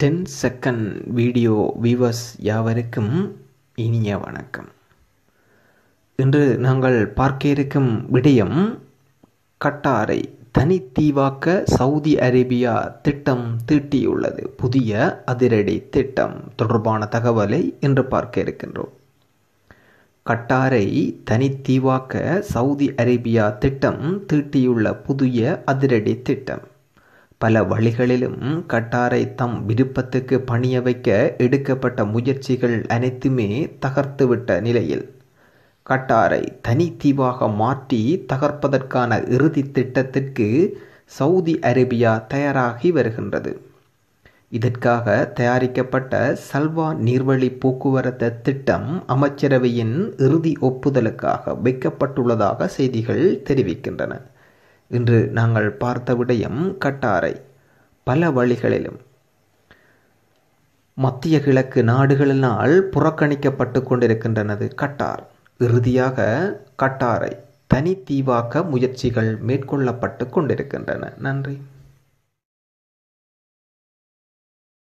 Ten second video viewers யாவருக்கும் இனிய வணக்கம். இன்று நாங்கள் பார்க்க இருக்கும் விடயம் கட்டாரை தனித்தீவாக்க சவுதி அரேபியா திட்டம் தீட்டியுள்ளது. புதிய அதிரடி திட்டம் தொடர்பான தகவலை இன்று பார்க்க இருக்கின்றோம். கட்டாரை தனித்தீவாக்க சவுதி அரேபியா திட்டம் தீட்டியுள்ள புதிய அதிரடி திட்டம். பல வழிகளிலும் கட்டாரை தம் விருப்பத்துக்கு பணிய வைக்க எடுக்கப்பட்ட முயற்சிகள் அனைத்துமே தகர்த்துவிட்ட நிலையில் கட்டாரை தனித்தீவாக மாற்றி தகர்ப்பதற்கான இறுதி திட்டத்திற்கு சவுதி அரேபியா தயாராகி வருகின்றது. இதற்காக தயாரிக்கப்பட்ட சல்வா நீர்வழி போக்குவரத்து திட்டம் அமைச்சரவையின் இறுதி ஒப்புதலுக்காக வைக்கப்பட்டுள்ளதாக செய்திகள் தெரிவிக்கின்றன. இன்று நாங்கள் பார்த்த விடயம் கட்டாரை. பல வழிகளிலும். மத்திய கிழக்கு நாடுகளினால் புறக்கணிக்கப்பட்டு கொண்டிருக்கின்றனது கட்டார். இறுதியாக கட்டாரை தனித்தீவாக்க முயற்சிகள் மேற்கொள்ளப்பட்டு கொண்டிருக்கின்றன. நன்றி.